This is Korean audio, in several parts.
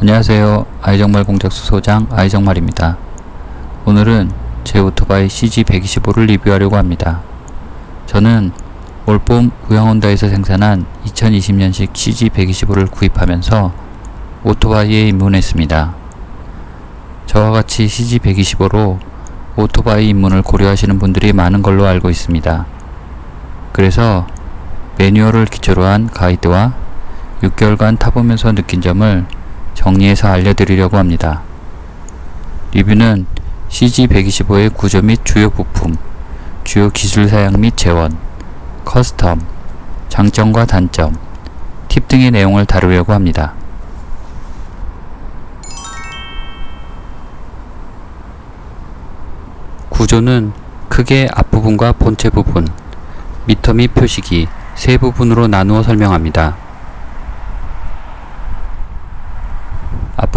안녕하세요. 아이정말 공작소 소장 아이정말입니다. 오늘은 제 오토바이 CG125를 리뷰하려고 합니다. 저는 올봄 우영혼다에서 생산한 2020년식 CG125를 구입하면서 오토바이에 입문했습니다. 저와 같이 CG125로 오토바이 입문을 고려하시는 분들이 많은 걸로 알고 있습니다. 그래서 매뉴얼을 기초로 한 가이드와 6개월간 타보면서 느낀 점을 정리해서 알려드리려고 합니다. 리뷰는 CG125의 구조 및 주요 부품, 주요 기술 사양 및 재원, 커스텀, 장점과 단점, 팁 등의 내용을 다루려고 합니다. 구조는 크게 앞부분과 본체 부분, 미터 및 표시기 세 부분으로 나누어 설명합니다.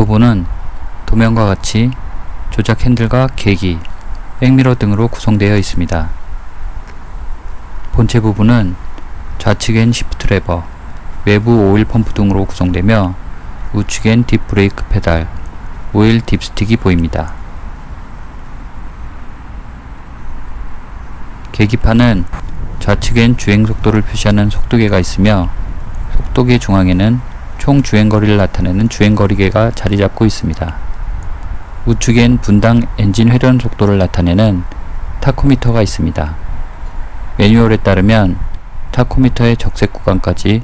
부분은 도면과 같이 조작 핸들과 계기, 백미러 등으로 구성되어 있습니다. 본체 부분은 좌측엔 시프트 레버, 외부 오일 펌프 등으로 구성되며 우측엔 딥 브레이크 페달, 오일 딥스틱이 보입니다. 계기판은 좌측엔 주행 속도를 표시하는 속도계가 있으며 속도계 중앙에는 총 주행거리를 나타내는 주행거리계가 자리 잡고 있습니다. 우측엔 분당 엔진 회전 속도를 나타내는 타코미터가 있습니다. 매뉴얼에 따르면 타코미터의 적색 구간까지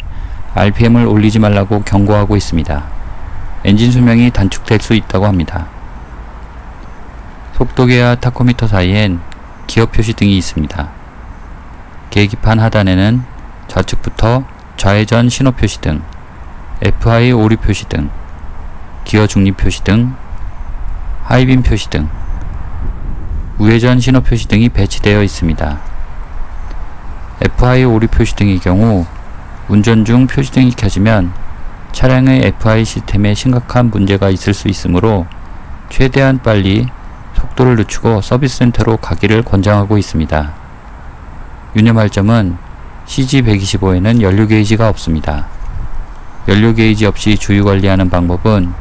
RPM을 올리지 말라고 경고하고 있습니다. 엔진 수명이 단축될 수 있다고 합니다. 속도계와 타코미터 사이엔 기어 표시 등이 있습니다. 계기판 하단에는 좌측부터 좌회전 신호 표시 등, FI 오류 표시 등, 기어 중립 표시 등, 하이빔 표시 등, 우회전 신호 표시 등이 배치되어 있습니다. FI 오류 표시 등의 경우 운전 중 표시 등이 켜지면 차량의 FI 시스템에 심각한 문제가 있을 수 있으므로 최대한 빨리 속도를 늦추고 서비스 센터로 가기를 권장하고 있습니다. 유념할 점은 CG125에는 연료 게이지가 없습니다. 연료 게이지 없이 주유 관리하는 방법은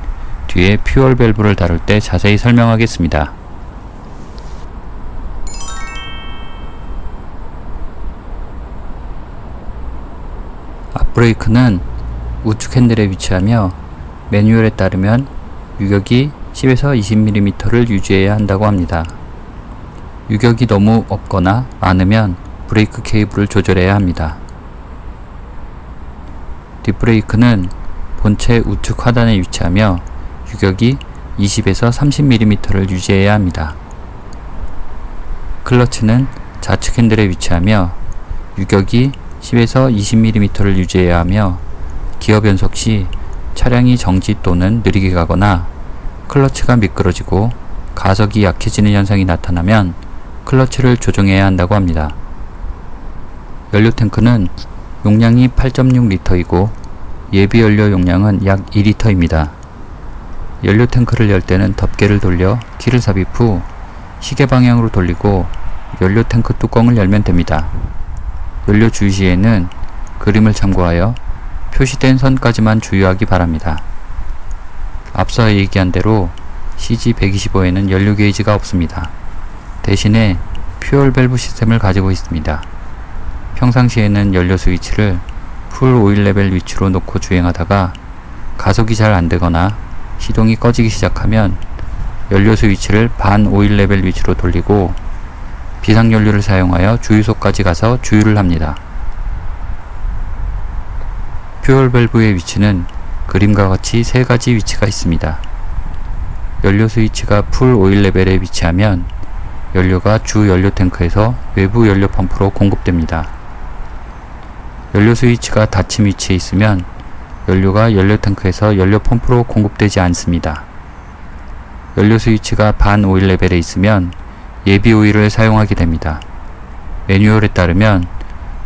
뒤에 퓨얼 밸브를 다룰 때 자세히 설명하겠습니다. 앞브레이크는 우측 핸들에 위치하며 매뉴얼에 따르면 유격이 10에서 20mm를 유지해야 한다고 합니다. 유격이 너무 없거나 많으면 브레이크 케이블을 조절해야 합니다. 뒷브레이크는 본체 우측 하단에 위치하며 유격이 20에서 30mm를 유지해야 합니다. 클러치는 좌측 핸들에 위치하며 유격이 10에서 20mm를 유지해야 하며 기어 변속 시 차량이 정지 또는 느리게 가거나 클러치가 미끄러지고 가속이 약해지는 현상이 나타나면 클러치를 조정해야 한다고 합니다. 연료 탱크는 용량이 8.6리터이고 예비 연료 용량은 약 2리터입니다. 연료 탱크를 열 때는 덮개를 돌려 키를 삽입 후 시계 방향으로 돌리고 연료 탱크 뚜껑을 열면 됩니다. 연료 주유 시에는 그림을 참고하여 표시된 선까지만 주유하기 바랍니다. 앞서 얘기한 대로 CG125에는 연료 게이지가 없습니다. 대신에 퓨얼 밸브 시스템을 가지고 있습니다. 평상시에는 연료 스위치를 풀 오일 레벨 위치로 놓고 주행하다가 가속이 잘 안되거나 시동이 꺼지기 시작하면 연료 스위치를 반 오일 레벨 위치로 돌리고 비상연료를 사용하여 주유소까지 가서 주유를 합니다. 퓨얼 밸브의 위치는 그림과 같이 세 가지 위치가 있습니다. 연료 스위치가 풀 오일 레벨에 위치하면 연료가 주 연료 탱크에서 외부 연료 펌프로 공급됩니다. 연료 스위치가 닫힌 위치에 있으면 연료가 연료 탱크에서 연료 펌프로 공급되지 않습니다. 연료 스위치가 반 오일 레벨에 있으면 예비 오일을 사용하게 됩니다. 매뉴얼에 따르면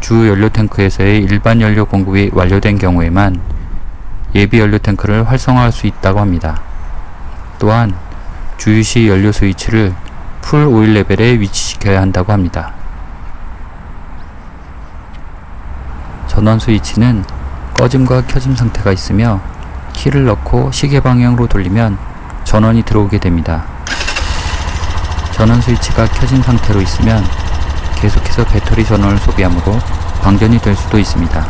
주 연료 탱크에서의 일반 연료 공급이 완료된 경우에만 예비 연료 탱크를 활성화할 수 있다고 합니다. 또한 주유 시 연료 스위치를 풀 오일 레벨에 위치시켜야 한다고 합니다. 전원 스위치는 꺼짐과 켜짐 상태가 있으며 키를 넣고 시계 방향으로 돌리면 전원이 들어오게 됩니다. 전원 스위치가 켜진 상태로 있으면 계속해서 배터리 전원을 소비하므로 방전이 될 수도 있습니다.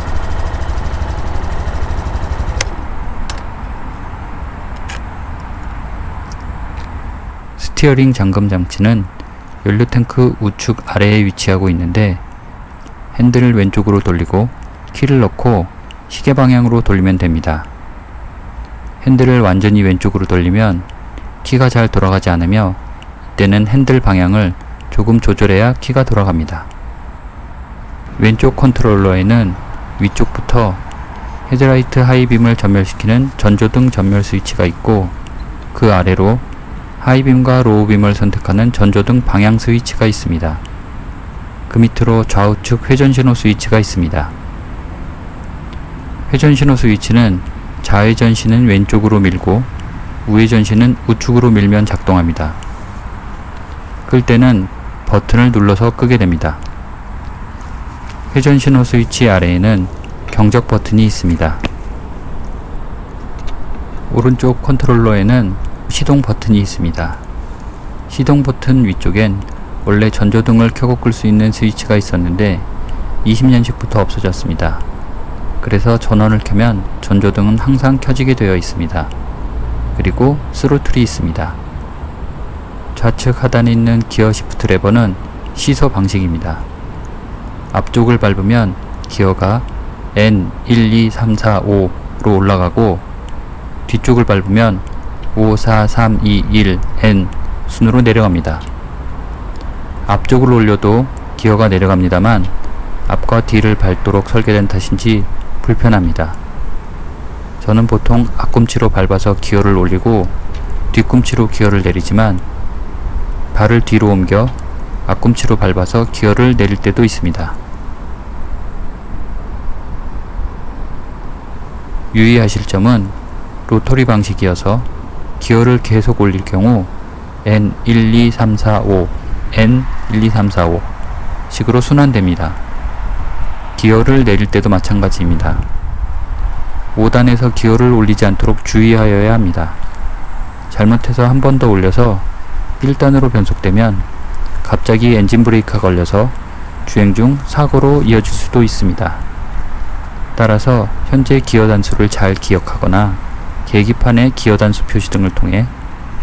스티어링 잠금 장치는 연료 탱크 우측 아래에 위치하고 있는데 핸들을 왼쪽으로 돌리고 키를 넣고 시계 방향으로 돌리면 됩니다. 핸들을 완전히 왼쪽으로 돌리면 키가 잘 돌아가지 않으며 이때는 핸들 방향을 조금 조절해야 키가 돌아갑니다. 왼쪽 컨트롤러에는 위쪽부터 헤드라이트 하이빔을 전멸시키는 전조등 전멸 스위치가 있고 그 아래로 하이빔과 로우빔을 선택하는 전조등 방향 스위치가 있습니다. 그 밑으로 좌우측 회전신호 스위치가 있습니다. 회전신호 스위치는 좌회전신은 왼쪽으로 밀고 우회전신은 우측으로 밀면 작동합니다. 끌 때는 버튼을 눌러서 끄게 됩니다. 회전신호 스위치 아래에는 경적 버튼이 있습니다. 오른쪽 컨트롤러에는 시동 버튼이 있습니다. 시동 버튼 위쪽엔 원래 전조등을 켜고 끌 수 있는 스위치가 있었는데 20년씩부터 없어졌습니다. 그래서 전원을 켜면 전조등은 항상 켜지게 되어 있습니다. 그리고 스로틀이 있습니다. 좌측 하단에 있는 기어 시프트 레버는 시소 방식입니다. 앞쪽을 밟으면 기어가 N 1, 2, 3, 4, 5로 올라가고 뒤쪽을 밟으면 5, 4, 3, 2, 1, N 순으로 내려갑니다. 앞쪽으로 올려도 기어가 내려갑니다만 앞과 뒤를 밟도록 설계된 탓인지 불편합니다. 저는 보통 앞꿈치로 밟아서 기어를 올리고 뒤꿈치로 기어를 내리지만 발을 뒤로 옮겨 앞꿈치로 밟아서 기어를 내릴 때도 있습니다. 유의하실 점은 로터리 방식이어서 기어를 계속 올릴 경우 N 1, 2, 3, 4, 5, N 1, 2, 3, 4, 5 식으로 순환됩니다. 기어를 내릴 때도 마찬가지입니다. 5단에서 기어를 올리지 않도록 주의하여야 합니다. 잘못해서 한 번 더 올려서 1단으로 변속되면 갑자기 엔진 브레이크가 걸려서 주행 중 사고로 이어질 수도 있습니다. 따라서 현재 기어 단수를 잘 기억하거나 계기판의 기어 단수 표시 등을 통해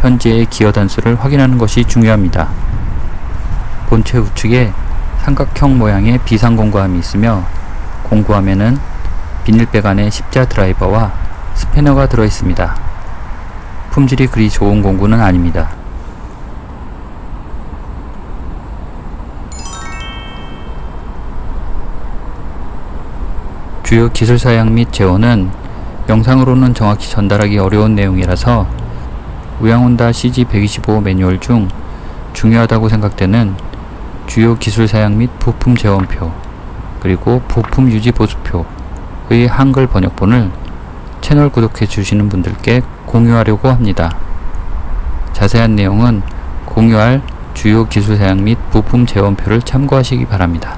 현재의 기어 단수를 확인하는 것이 중요합니다. 본체 우측에 삼각형 모양의 비상 공구함이 있으며 공구함에는 비닐백 안에 십자 드라이버와 스패너가 들어 있습니다. 품질이 그리 좋은 공구는 아닙니다. 주요 기술 사양 및 제어는 영상으로는 정확히 전달하기 어려운 내용이라서 우양혼다 CG125 매뉴얼 중 중요하다고 생각되는 주요 기술 사양 및 부품 재원표 그리고 부품 유지 보수표의 한글 번역본을 채널 구독해 주시는 분들께 공유하려고 합니다. 자세한 내용은 공유할 주요 기술 사양 및 부품 재원표를 참고하시기 바랍니다.